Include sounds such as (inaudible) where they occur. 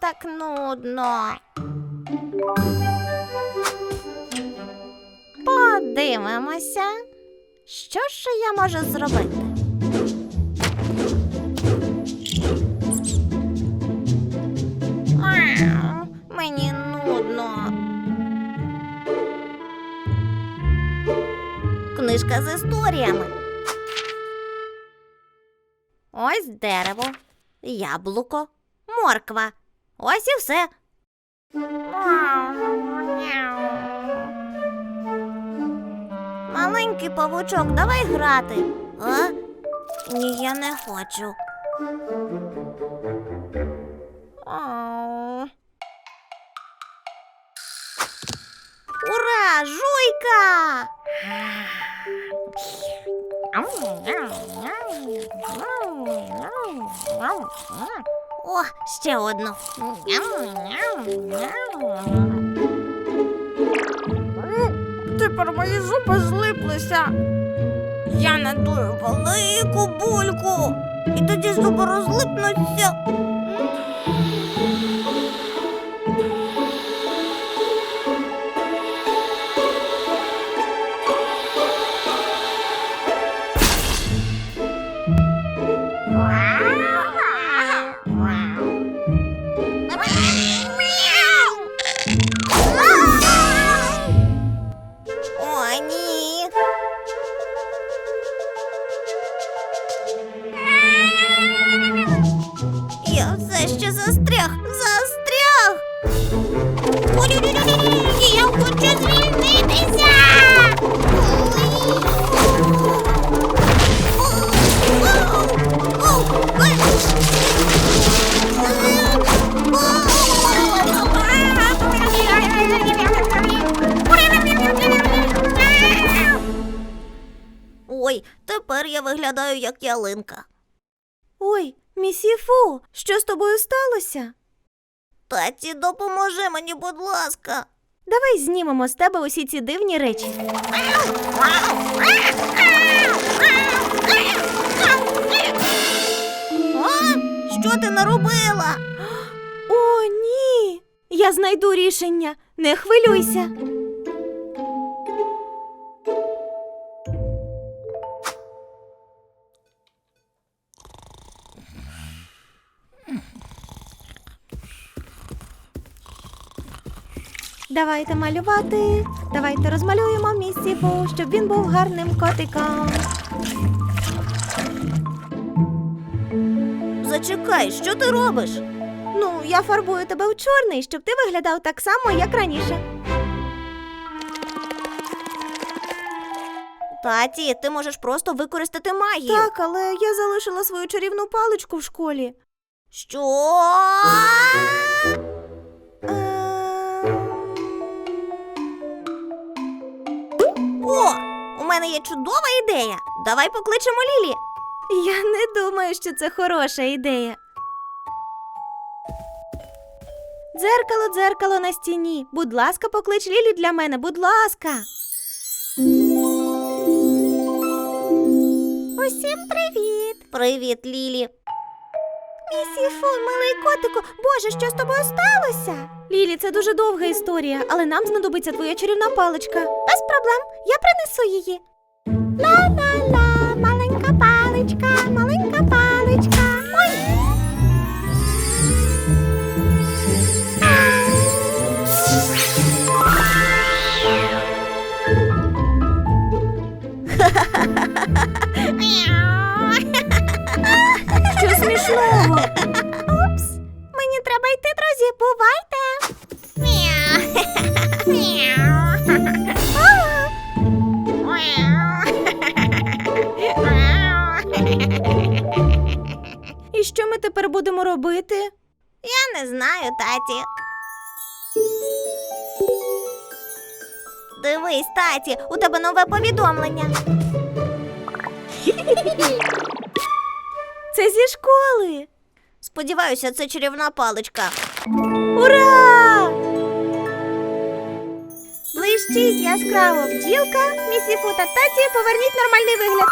так нудно. Подивимося, що ж я можу зробити. Мені нудно. Книжка з історіями. Ось дерево, яблуко, морква. Ось і все. Маленький павучок, давай грати. А? Ні, я не хочу. Ура! Жуйка! О, ще одну. Тепер мої зуби злиплися. Я надую велику бульку, і тоді зуби розлипнуться. Ой, тепер я виглядаю як ялинка. Ой, місіфу, що з тобою сталося? Таті, допоможи мені, будь ласка. Давай знімемо з тебе усі ці дивні речі. А? Що ти наробила? О, ні. Я знайду рішення. Не хвилюйся. Давайте малювати. Давайте розмалюємо місіфу, щоб він був гарним котиком. Зачекай, що ти робиш? Ну, я фарбую тебе у чорний, щоб ти виглядав так само, як раніше. Таті, ти можеш просто використати магію. Так, але я залишила свою чарівну паличку в школі. Що? Мене є чудова ідея. Давай покличемо Лілі. Я не думаю, що це хороша ідея. Дзеркало, дзеркало на стіні. Будь ласка, поклич Лілі для мене, будь ласка. Усім привіт. Привіт, Лілі. Місіфу, милий котику, боже, що з тобою сталося? Лілі, це дуже довга історія, але нам знадобиться твоя чарівна паличка. Без проблем, я принесу її. Ла-ла-ла, маленька паличка, маленька паличка. Ой. (laughs) (laughs) Що І що ми тепер будемо робити? Я не знаю, таті. Дивись, таті, у тебе нове повідомлення. Це зі школи. Сподіваюся, це чарівна паличка. Ура! Блищить яскраво бджілка, місіфу та таті поверніть нормальний вигляд.